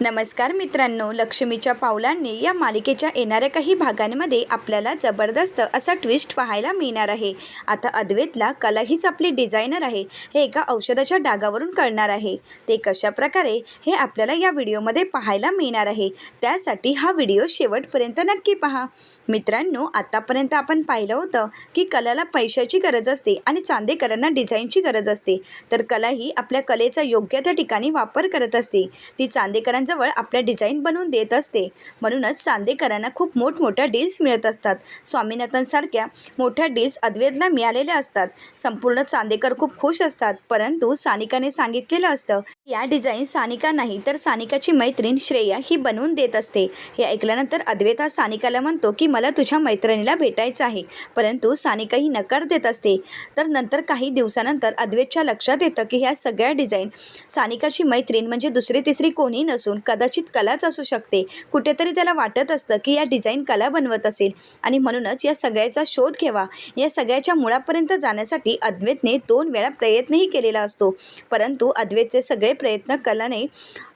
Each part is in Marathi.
नमस्कार मित्रांनो लक्ष्मीच्या पावलांनी या मालिकेच्या येणाऱ्या काही भागांमध्ये आपल्याला जबरदस्त असा ट्विस्ट पाहायला मिळणार आहे. आता अद्वैतला कला हीच आपली डिझायनर आहे हे एका औषधाच्या डागावरून कळणार आहे. ते कशा प्रकारे हे आपल्याला या व्हिडिओमध्ये पाहायला मिळणार आहे त्यासाठी हा व्हिडिओ शेवटपर्यंत नक्की पहा. मित्रांनो आतापर्यंत आपण पाहिलं होतं की कलाला पैशाची गरज असते आणि चांदेकरांना डिझाईनची गरज असते. तर कला ही आपल्या कलेचा योग्य त्या ठिकाणी वापर करत असते. ती चांदेकरांजवळ आपल्या डिझाईन बनवून देत असते. म्हणूनच चांदेकरांना खूप मोठमोठ्या डील्स मिळत असतात. स्वामीनाथनसारख्या मोठ्या डील्स अद्वैतला मिळालेल्या असतात. संपूर्ण चांदेकर खूप खुश असतात. परंतु सानिकाने सांगितलेलं असतं या डिझाईन सानिका नाही तर सानिकाची मैत्रीण श्रेया ही बनवून देत असते. हे ऐकल्यानंतर अद्वैत हा सानिकाला म्हणतो की मला तुझ्या मैत्रिणीला भेटायचं आहे. परंतु सानिकाही नकार देत असते. तर नंतर काही दिवसानंतर अद्वेतच्या लक्षात येतं की ह्या सगळ्या डिझाईन सानिकाची मैत्रीण म्हणजे दुसरी तिसरी कोणी नसून कदाचित कलाच असू शकते. कुठेतरी त्याला वाटत असतं की या डिझाईन कला बनवत असेल. आणि म्हणूनच या सगळ्याचा शोध घ्यावा. या सगळ्याच्या मुळापर्यंत जाण्यासाठी अद्वैतने दोन वेळा प्रयत्नही केलेला असतो. परंतु अद्वैतचे सगळे प्रयत्न कलाने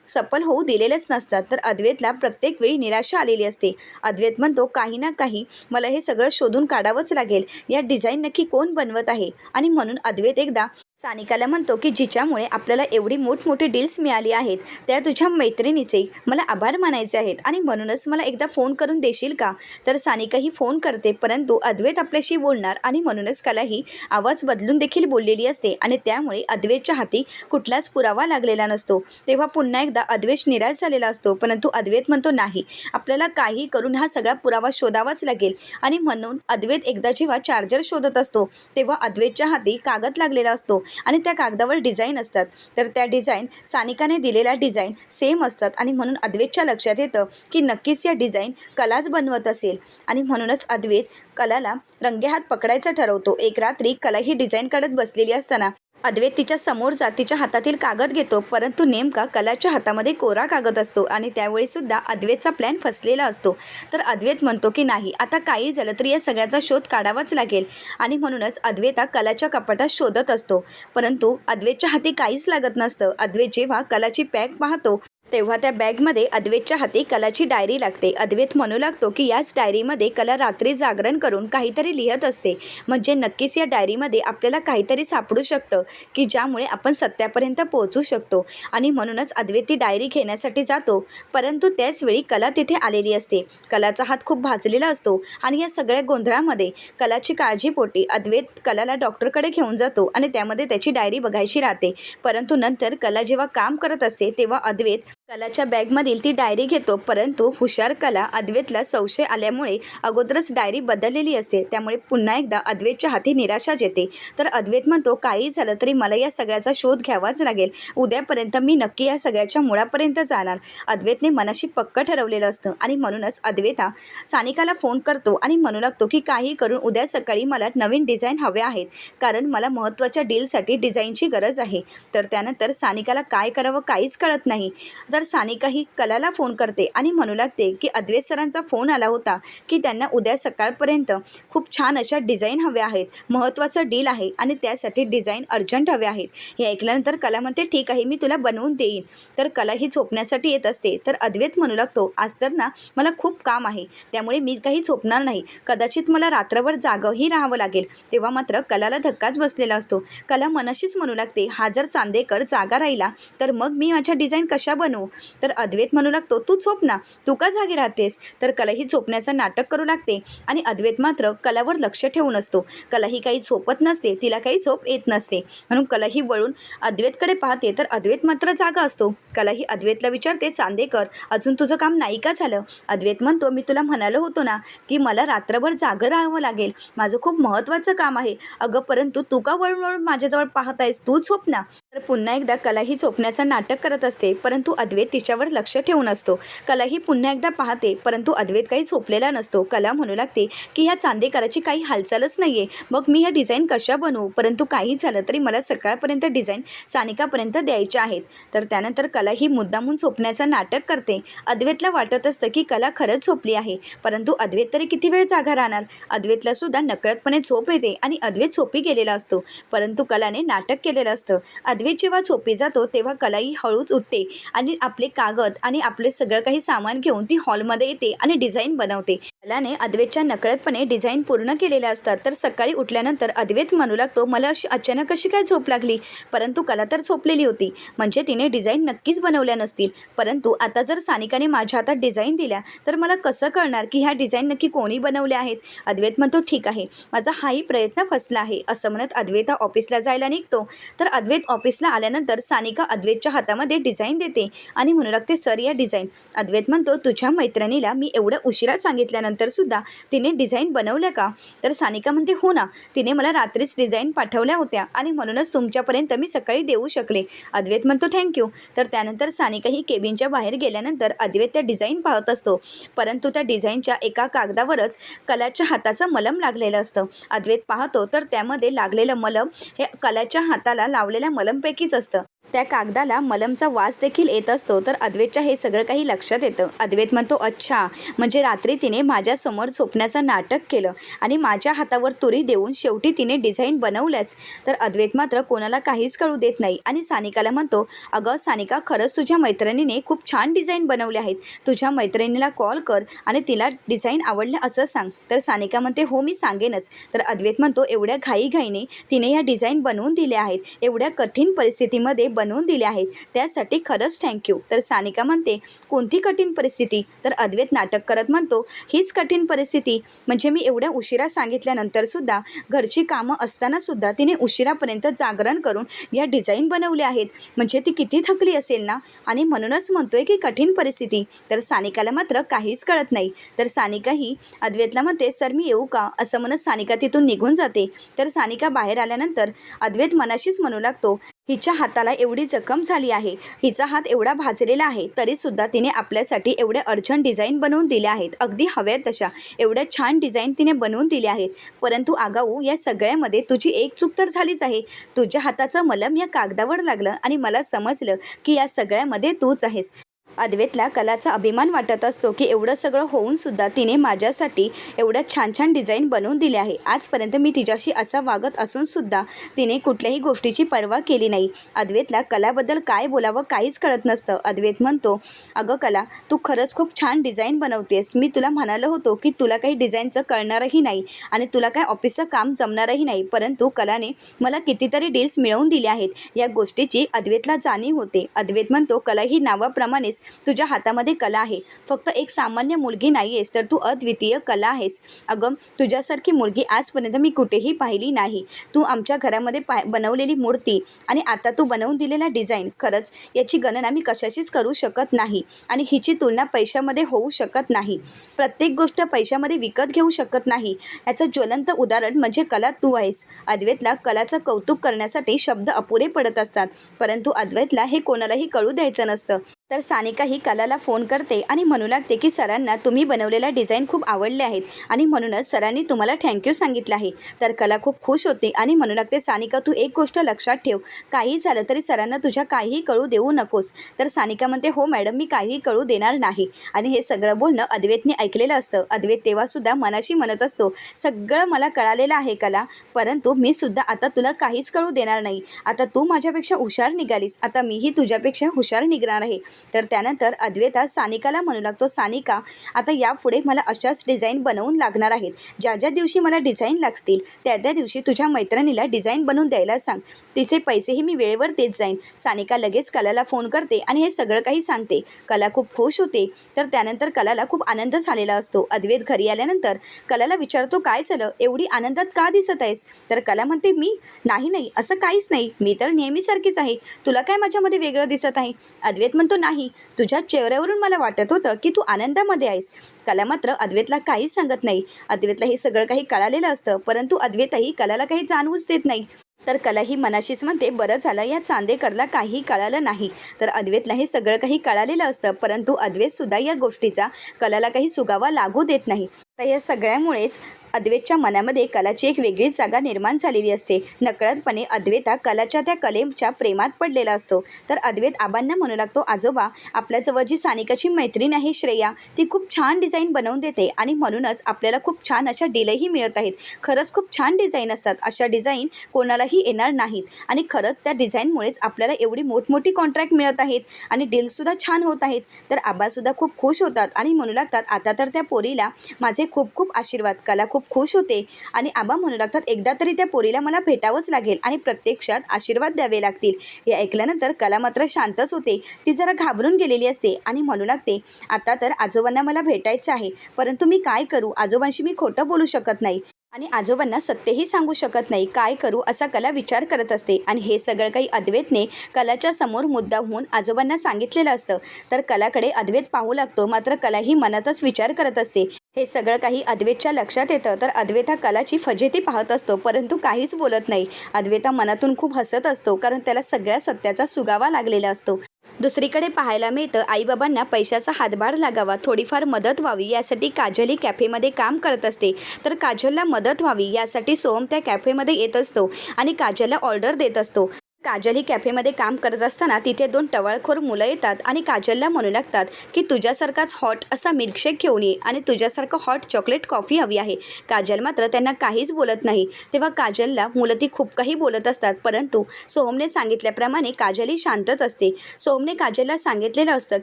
सफल होऊ दिलेलेच नसतात. तर अद्वैतला प्रत्येक वेळी निराशा आलेली असते. अद्वैत म्हणतो काही ना काही मला हे सगळं शोधून काढावंच लागेल. या डिझाईन नक्की कोण बनवत आहे? आणि म्हणून अद्वैत एकदा सानिकाला म्हणतो की जिच्यामुळे आपल्याला एवढी मोठमोठी डील्स मिळाली आहेत त्या तुझ्या मैत्रिणीचे मला आभार मानायचे आहेत आणि म्हणूनच मला एकदा फोन करून देशील का? तर सानिका ही फोन करते परंतु अद्वैत आपल्याशी बोलणार आणि म्हणूनच कलाही आवाज बदलून देखील बोललेली असते आणि त्यामुळे अद्वैतच्या हाती कुठलाच पुरावा लागलेला नसतो. तेव्हा पुन्हा एकदा अद्वैत निराश झालेला असतो परंतु अद्वैत म्हणतो नाही आपल्याला काही करून हा सगळा पुरावा शोधावाच लागेल. आणि म्हणून अद्वैत एकदा जेव्हा चार्जर शोधत असतो तेव्हा अद्वैतच्या हाती कागद लागलेला असतो आणि त्या कागदावर डिझाईन असतात. तर त्या डिझाईन सानिकाने दिलेल्या डिझाईन सेम असतात आणि म्हणून अद्वेतच्या लक्षात येतं की नक्कीच या डिझाईन कलाच बनवत असेल. आणि म्हणूनच अद्वैत कलाला रंगेहात पकडायचं ठरवतो. एक रात्री कला ही डिझाईन काढत बसलेली असताना अद्वैत तिच्या समोर जात तिच्या हातातील कागद घेतो परंतु नेमका कलाच्या हातामध्ये कोरा कागद असतो आणि त्यावेळी सुद्धा अद्वैतचा प्लॅन फसलेला असतो. तर अद्वैत म्हणतो की नाही आता काही झालं तरी या सगळ्याचा शोध काढावाच लागेल. आणि म्हणूनच अद्वेता कलाच्या कपाटात शोधत असतो. परंतु अद्वैतच्या हाती काहीच लागत नसतं. अद्वैत जेव्हा कलाची पॅक पाहतो तेव्हा त्या बॅगमध्ये अद्वैतच्या हाती कलाची डायरी लागते. अद्वैत म्हणू लागतो की याच डायरीमध्ये कला रात्री जागरण करून काहीतरी लिहत असते. म्हणजे नक्कीच या डायरीमध्ये आपल्याला काहीतरी सापडू शकतं की ज्यामुळे आपण सत्यापर्यंत पोहोचू शकतो. आणि म्हणूनच अद्वैत ती डायरी घेण्यासाठी जातो. परंतु त्याचवेळी कला तिथे आलेली असते. कलाचा हात खूप भाजलेला असतो. आणि या सगळ्या गोंधळामध्ये कलाची काळजीपोटी अद्वैत कलाला डॉक्टरकडे घेऊन जातो आणि त्यामध्ये त्याची डायरी बघायची राहते. परंतु नंतर कला जेव्हा काम करत असते तेव्हा अद्वैत कलाच्या बॅगमधील ती डायरी घेतो परंतु हुशार कला अद्वैतला संशय आल्यामुळे अगोदरच डायरी बदललेली असते. त्यामुळे पुन्हा एकदा अद्वैतच्या हाती निराशाच येते तर अद्वैत म्हणतो काही झालं तरी मला या सगळ्याचा शोध घ्यावाच लागेल. उद्यापर्यंत मी नक्की या सगळ्याच्या मुळापर्यंत जाणार. अद्वैतने मनाशी पक्क ठरवलेलं असतं आणि म्हणूनच अद्वेता सानिकाला फोन करतो आणि म्हणू लागतो की काही करून उद्या सकाळी मला नवीन डिझाईन हवे आहेत कारण मला महत्त्वाच्या डीलसाठी डिझाईनची गरज आहे. तर त्यानंतर सानिकाला काय करावं काहीच कळत नाही. तर सानिका ही कलाला फोन करते आणि म्हणू लागते की अद्वैत सरांचा फोन आला होता की त्यांना उद्या सकाळपर्यंत खूप छान अशा डिझाईन हव्या आहेत महत्त्वाचं डील आहे आणि त्यासाठी डिझाईन अर्जंट हवे आहेत. हे ऐकल्यानंतर कला म्हणते ठीक आहे मी तुला बनवून देईन. तर कला ही झोपण्यासाठी येत असते. तर अद्वैत म्हणू लागतो आज तर ना मला खूप काम आहे त्यामुळे मी काही झोपणार नाही. कदाचित मला रात्रभर जागंही राहावं लागेल. तेव्हा मात्र कलाला धक्काच बसलेला असतो. कला मनाशीच म्हणू लागते हा जर चांदेकर जागा राहिला तर मग मी माझ्या डिझाईन कशा बनवू? तर अद्वैत म्हणू लागतो तू झोप ना तू का जागी राहतेस? तर कला ही झोपण्याचं नाटक करू लागते. आणि अद्वैत मात्र कलावर लक्ष ठेवून असतो. कला ही काही झोपत नसते तिला काही झोप येत नसते. म्हणून कला ही वळून अद्वैतकडे पाहते तर अद्वैत मात्र जागा असतो. कला ही अद्वैतला विचारते चांदेकर अजून तुझं काम नाही का झालं? अद्वैत म्हणतो मी तुला म्हणालो होतो ना की मला रात्रभर जागं राहावं लागेल. माझं खूप महत्त्वाचं काम आहे. अगं परंतु तू का वळून वळून माझ्याजवळ पाहत आहेस तू झोप ना. तर पुन्हा एकदा कला ही झोपण्याचं नाटक करत असते परंतु अद्वैत तिच्यावर लक्ष ठेवून असतो. कला ही पुन्हा एकदा पाहते परंतु अद्वैत काही झोपलेला नसतो. कला म्हणू लागते की ह्या चांदेकराची काही हालचालच नाही आहे मग मी ह्या डिझाईन कशा बनवू? परंतु काही झालं तरी मला सकाळपर्यंत डिझाईन सानिकापर्यंत द्यायच्या आहेत. तर त्यानंतर कला ही मुद्दामून झोपण्याचं नाटक करते. अद्वैतला वाटत असतं की कला खरंच झोपली आहे. परंतु अद्वैत तरी किती वेळ जागा राहणार? अद्वैतला सुद्धा नकळतपणे झोप येते आणि अद्वैत झोपी गेलेला असतो. परंतु कलाने नाटक केलेलं असतं. अद्वैत जेव्हा झोपी जातो तेव्हा कलाही हळूच उठते आणि आपले कागद आणि आपले सगळं काही सामान घेऊन ती हॉलमध्ये येते आणि डिझाईन बनवते. कलाने अद्वैतच्या नकळतपणे डिझाईन पूर्ण केलेल्या असतात. तर सकाळी उठल्यानंतर अद्वैत म्हणू लागतो मला अशी अचानक कशी काय झोप लागली? परंतु कला तर झोपलेली होती. म्हणजे तिने डिझाईन नक्कीच बनवल्या नसतील. परंतु आता जर सानिकाने माझ्या हातात डिझाईन दिल्या तर मला कसं कळणार की ह्या डिझाईन नक्की कोणी बनवल्या आहेत? अद्वैत म्हणतो ठीक आहे. माझा हाही प्रयत्न फसला आहे. असं म्हणत अद्वैत हा ऑफिसला जायला निघतो. तर अद्वैत ऑफिसला आल्यानंतर सानिका अद्वैतच्या हातामध्ये डिझाईन देते आणि म्हणू लागते सर या डिझाईन. अद्वैत म्हणतो तुझ्या मैत्रिणीला मी एवढं उशिरा सांगितल्यानंतर सुद्धा तिने डिझाईन बनवल्या का? तर सानिका म्हणते हो ना तिने मला रात्रीच डिझाईन पाठवल्या होत्या आणि म्हणूनच तुमच्यापर्यंत मी सकाळी देऊ शकले. अद्वैत म्हणतो थँक्यू तर त्यानंतर सानिका ही केबिनच्या बाहेर गेल्यानंतर अद्वैत त्या डिझाईन पाहत असतो. परंतु त्या डिझाईनच्या एका कागदावरच कलाच्या हाताचं मलम लागलेलं असतं. अद्वैत पाहतो तर त्यामध्ये लागलेलं मलम हे कलाच्या हाताला लावलेल्या मलमपैकीच असतं. त्या कागदाला मलमचा वास देखील येत असतो. तर अद्वैतच्या हे सगळं काही लक्षात येतं. अद्वैत म्हणतो अच्छा म्हणजे रात्री तिने माझ्यासमोर झोपण्याचं नाटक केलं आणि माझ्या हातावर तुरी देऊन शेवटी तिने डिझाईन बनवल्याच तर अद्वैत मात्र कोणाला काहीच कळू देत नाही आणि सानिकाला म्हणतो अगं सानिका खरंच तुझ्या मैत्रिणीने खूप छान डिझाईन बनवले आहेत. तुझ्या मैत्रिणीला कॉल कर आणि तिला डिझाईन आवडलं असं सांग. तर सानिका म्हणते हो मी सांगेनच. तर अद्वैत म्हणतो एवढ्या घाईघाईने तिने या डिझाईन बनवून दिल्या आहेत. एवढ्या कठीण परिस्थितीमध्ये बनवून दिल्या आहेत. त्यासाठी खरंच थँक्यू तर सानिका म्हणते कोणती कठीण परिस्थिती? तर अद्वैत नाटक करत म्हणतो हीच कठीण परिस्थिती. म्हणजे मी एवढ्या उशिरा सांगितल्यानंतर सुद्धा घरची कामं असताना सुद्धा तिने उशिरापर्यंत जागरण करून या डिझाईन बनवल्या आहेत. म्हणजे ती किती थकली असेल ना? आणि म्हणूनच म्हणतोय की कठीण परिस्थिती. तर सानिकाला मात्र काहीच कळत नाही. तर सानिका ही अद्वैतला म्हणते सर मी येऊ का? असं म्हणत सानिका तिथून निघून जाते. तर सानिका बाहेर आल्यानंतर अद्वैत मनाशीच म्हणू लागतो हिच्या हाताला एवढी जखम झाली आहे. हिचा हात एवढा भाजलेला आहे तरीसुद्धा तिने आपल्यासाठी एवढे अर्जंट डिझाईन बनवून दिल्या आहेत. अगदी हव्या तशा एवढ्या छान डिझाईन तिने बनवून दिल्या आहेत. परंतु आगाऊ या सगळ्यामध्ये तुझी एक चूक तर झालीच आहे. तुझ्या हाताचं मलम या कागदावर लागलं आणि मला समजलं की या सगळ्यामध्ये तूच आहेस. अद्वेतला कलाचा अभिमान वाटत असतो की एवढं सगळं होऊन सुद्धा तिने माझ्यासाठी एवढ्या छान छान डिझाईन बनवून दिले आहे. आजपर्यंत मी तिच्याशी असा वागत असून सुद्धा तिने कुठल्याही गोष्टीची पर्वा केली नाही. अद्वेतला कलाबद्दल काय बोलावं काहीच कळत नसतं. अद्वैत म्हणतो अगं कला तू खरंच खूप छान डिझाईन बनवतेस. मी तुला म्हणालो होतो की तुला काही डिझाईनचं कळणारही नाही आणि तुला काय ऑफिसचं काम जमणारही नाही. परंतु कलाने मला कितीतरी डील्स मिळवून दिले आहेत. या गोष्टीची अद्वैतला जाणीव होते. अद्वैत म्हणतो कला ही नावाप्रमाणेच तुझ्या हातामध्ये कला आहे. फक्त एक सामान्य मुलगी नाही आहेस तर तू अद्वितीय कला आहेस. अगं तुझ्यासारखी मुलगी आजपर्यंत मी कुठेही पाहिली नाही. तू आमच्या घरामध्ये पा बनवलेली मूर्ती आणि आता तू बनवून दिलेला डिझाईन. खरंच याची गणना मी कशाचीच करू शकत नाही आणि हिची तुलना पैशामध्ये होऊ शकत नाही. प्रत्येक गोष्ट पैशामध्ये विकत घेऊ शकत नाही. याचं ज्वलंत उदाहरण म्हणजे कला तू आहेस. अद्वैतला कलाचं कौतुक करण्यासाठी शब्द अपुरे पडत असतात परंतु अद्वैतला हे कोणालाही कळू द्यायचं नसतं. तर सानिका ही कलाला फोन करते आणि म्हणू लागते की सरांना तुम्ही बनवलेल्या डिझाईन खूप आवडले आहेत. आणि म्हणूनच सरांनी तुम्हाला थँक्यू सांगितलं आहे. तर कला खूप खुश होते आणि म्हणू लागते सानिका तू एक गोष्ट लक्षात ठेव. काही झालं तरी सरांना तुझ्या काहीही कळू देऊ नकोस. तर सानिका म्हणते हो मॅडम मी काहीही कळू देणार नाही. आणि हे सगळं बोलणं अद्वैतने ऐकलेलं असतं. अद्वैत तेव्हासुद्धा मनाशी म्हणत असतो सगळं मला कळालेलं आहे कला परंतु मी सुद्धा आता तुला काहीच कळू देणार नाही. आता तू माझ्यापेक्षा हुशार निघालीस. आता मीही तुझ्यापेक्षा हुशार निघणार आहे. तर त्यानंतर अद्वेता सानिकाला म्हणू लागतो सानिका आता यापुढे मला अशाच डिझाईन बनवून लागणार आहेत. ज्या ज्या दिवशी मला डिझाईन लागतील त्या त्या दिवशी तुझ्या मैत्रिणीला डिझाईन बनवून द्यायला सांग. तिचे पैसेही मी वेळेवर देत जाईन. सानिका लगेच कलाला फोन करते आणि हे सगळं काही सांगते. कला खूप खुश होते. तर त्यानंतर कलाला खूप आनंद झालेला असतो. अद्वैत घरी आल्यानंतर कलाला विचारतो काय झालं? एवढी आनंदात का दिसत आहेस? तर कला म्हणते मी? नाही नाही असं काहीच नाही. मी तर नेहमीसारखीच आहे. तुला काय माझ्यामध्ये वेगळं दिसत आहे? अद्वैत म्हणतो नाही. तुझ्या चेहऱ्यावरून मला वाटत होतं की तू आनंदामध्ये आहेस. कला मात्र अद्वैतला काहीच सांगत नाही. अद्वैतला हे सगळं काही कळालेलं असतं परंतु अद्वैतही कलाला काही जाणवूच देत नाही. तर कला ही मनाशीच म्हणते बरं झालं या चांदेकरला काही कळालं नाही. तर अद्वैतला हे सगळं काही कळालेलं असतं परंतु अद्वैतसुद्धा या गोष्टीचा कलाला काही सुगावा लागू देत नाही. तर या सगळ्यामुळेच अद्वैतच्या मनामध्ये कलाची एक वेगळीच जागा निर्माण झालेली असते. नकळतपणे अद्वेता कलाच्या त्या कलेच्या प्रेमात पडलेला असतो. तर अद्वैत आबांना म्हणू लागतो आजोबा आपल्याजवळ जी सानिकाची मैत्रीण आहे श्रेया ती खूप छान डिझाईन बनवून देते आणि म्हणूनच आपल्याला खूप छान अशा डीलही मिळत आहेत. खरंच खूप छान डिझाईन असतात. अशा डिझाईन कोणालाही येणार नाहीत आणि खरंच त्या डिझाईनमुळेच आपल्याला एवढी मोठमोठी कॉन्ट्रॅक्ट मिळत आहेत आणि डीलसुद्धा छान होत आहेत. तर आबासुद्धा खूप खुश होतात आणि म्हणू लागतात आता तर त्या पोरीला माझे खूप खूप आशीर्वाद कला खूप खुश होते. आणि आबा म्हणू लागतात एकदा तरी त्या पोरीला मला भेटावंच लागेल आणि प्रत्यक्षात आशीर्वाद द्यावे लागतील. हे ऐकल्यानंतर कला मात्र शांतच होते. ती जरा घाबरून गेलेली असते आणि म्हणू लागते आता तर आजोबांना मला भेटायचं आहे परंतु मी काय करू? आजोबांशी मी खोटं बोलू शकत नाही. आणि आजोबांना सत्यही सांगू शकत नाही काय करू असा कला विचार करत असते. आणि हे सगळं काही अद्वैतने कलाच्या समोर मुद्दा होऊन आजोबांना सांगितलेलं असतं. तर कलाकडे अद्वैत पाहू लागतो मात्र कला ही मनातच विचार करत असते. हे सगळं काही अद्वैतच्या लक्षात येतं तर अद्वैत हा कलाची फजेती पाहत असतो परंतु काहीच बोलत नाही. अद्वैता मनातून खूप हसत असतो कारण त्याला सगळ्या सत्याचा सुगावा लागलेला असतो. दुसरीकडे पाहायला मिळतं आईबाबांना पैशाचा हातभार लागावा थोडीफार मदत व्हावी यासाठी काजल ही कॅफेमध्ये काम करत असते. तर काजलला मदत व्हावी यासाठी सोहम त्या कॅफेमध्ये येत असतो आणि काजलला ऑर्डर देत असतो. काजल ही कॅफेमध्ये काम करत असताना तिथे दोन टवाळखोर मुलं येतात आणि काजलला म्हणू लागतात की तुझ्यासारखाच हॉट असा मिल्कशेक घेऊन ये आणि तुझ्यासारखं हॉट चॉकलेट कॉफी हवी आहे. काजल मात्र त्यांना काहीच बोलत नाही. तेव्हा काजलला मुलं ती खूप काही बोलत असतात परंतु सोहमने सांगितल्याप्रमाणे काजल ही शांतच असते. सोहमने काजलला सांगितलेलं असतं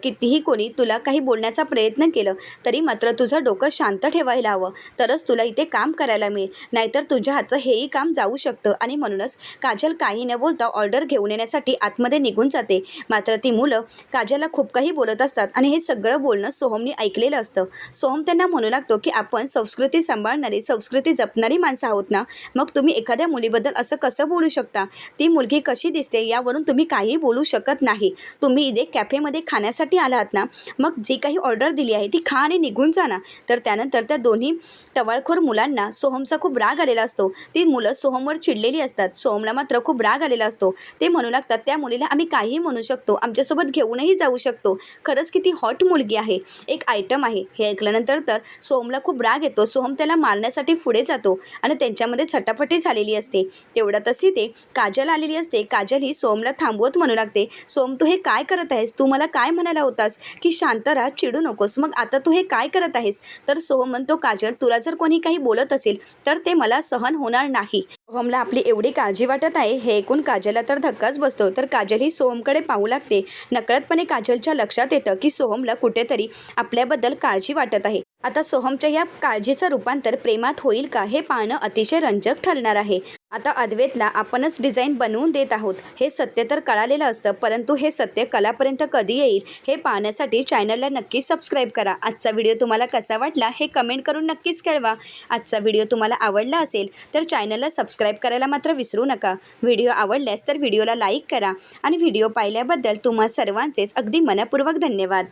कितीही कोणी तुला काही बोलण्याचा प्रयत्न केलं तरी मात्र तुझं डोकं शांत ठेवायला हवं. तरच तुला इथे काम करायला मिळेल. नाहीतर तुझ्या हातचं हेही काम जाऊ शकतं आणि म्हणूनच काजल काही न बोलता ऑर्डर घेऊन येण्यासाठी आतमध्ये निघून जाते. मात्र ती मुलं काजलला खूप काही बोलत असतात आणि हे सगळं बोलणं सोहमने ऐकलेलं असतं. सोहम त्यांना म्हणू लागतो की आपण संस्कृती सांभाळणारी संस्कृती जपणारी माणसं आहोत ना? मग तुम्ही एखाद्या मुलीबद्दल असं कसं बोलू शकता? ती मुलगी कशी दिसते यावरून तुम्ही काहीही बोलू शकत नाही. तुम्ही इथे कॅफेमध्ये खाण्यासाठी आलात ना? मग जी काही ऑर्डर दिली आहे ती खा आणि निघून जा ना. तर त्यानंतर त्या दोन्ही टवाळखोर मुलांना सोहमचा खूप राग आलेला असतो. ती मुलं सोहमवर चिडलेली असतात. सोहमला मात्र खूप राग आलेला असतो. ते म्हणू लागतात त्या मुलीला आम्ही काहीही म्हणू शकतो आमच्यासोबत घेऊनही जाऊ शकतो. खरंच किती हॉट मुलगी आहे. एक आयटम आहे. हे ऐकल्यानंतर तर सोहमला खूप राग येतो. सोहम त्याला मारण्यासाठी पुढे जातो आणि त्यांच्यामध्ये छटाफटी झालेली असते. तेवढ्यातच तिथे काजल आलेली असते. काजल ही सोमला थांबवत म्हणू लागते. सोम तू हे काय करत आहेस? तू मला काय म्हणायला होतास? की शांत राहा चिडू नकोस. मग आता तू हे काय करत आहेस? तर सोहम म्हणतो काजल तुला जर कोणी काही बोलत असेल तर ते मला सहन होणार नाही. सोहमला आपली एवढी काळजी वाटत आहे हे ऐकून काजलला तर धक्काच बसतो. तर काजल ही सोहमकडे पाहू लागते. नकळतपणे काजलच्या लक्षात येतं की सोहमला कुठेतरी आपल्याबद्दल काळजी वाटत आहे. आता सोहमच्या या काळजीचं रूपांतर प्रेमात होईल का हे पाहणं अतिशय रंजक ठरणार आहे. आता अद्वैतला आपणच डिझाईन बनवून देत आहोत. हे सत्य तर कळालेलं असतं परंतु हे सत्य कलापर्यंत कधी येईल हे पाहण्यासाठी चॅनलला नक्कीच सबस्क्राईब करा. आजचा व्हिडिओ तुम्हाला कसा वाटला हे कमेंट करून नक्कीच कळवा. आजचा व्हिडिओ तुम्हाला आवडला असेल तर चॅनलला सबस्क्राईब करायला मात्र विसरू नका. व्हिडिओ आवडल्यास तर व्हिडिओला लाईक करा. आणि व्हिडिओ पाहिल्याबद्दल तुम्हा सर्वांचेच अगदी मनपूर्वक धन्यवाद.